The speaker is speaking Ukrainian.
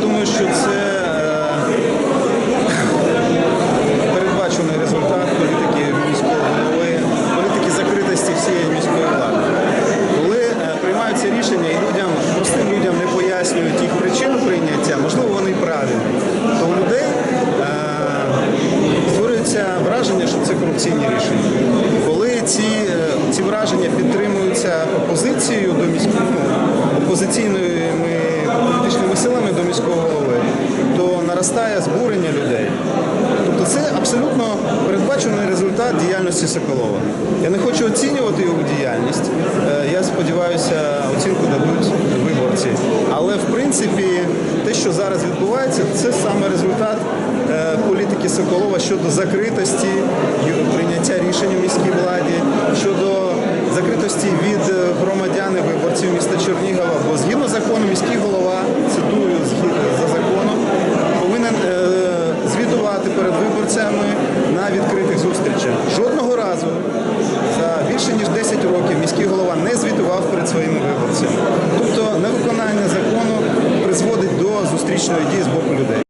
думаю, що це е, передбачений результат політики міського голови, політики закритості всієї міської влади. Коли е, приймаються рішення і людям, простим людям не пояснюють їх причину прийняття, можливо, вони і правильні, то у людей е, створюється враження, що це корупційні рішення. Коли ці, ці враження підтримуються опозицією до міського ну, опозиційними наростає збурення людей. Тобто це абсолютно передбачений результат діяльності Соколова. Я не хочу оцінювати його діяльність. Е, Я сподіваюся, оцінку дадуть виборці. Але в принципі, те, що зараз відбувається, це саме результат е, політики Соколова щодо закритості прийняття рішень у міській владі, щодо закритості від е, громадян і виборців міста Чернігова. перед виборцями на відкритих зустрічах. Жодного разу за більше ніж 10 років міський голова не звітував перед своїми виборцями. Тобто невиконання закону призводить до зустрічної дії з боку людей.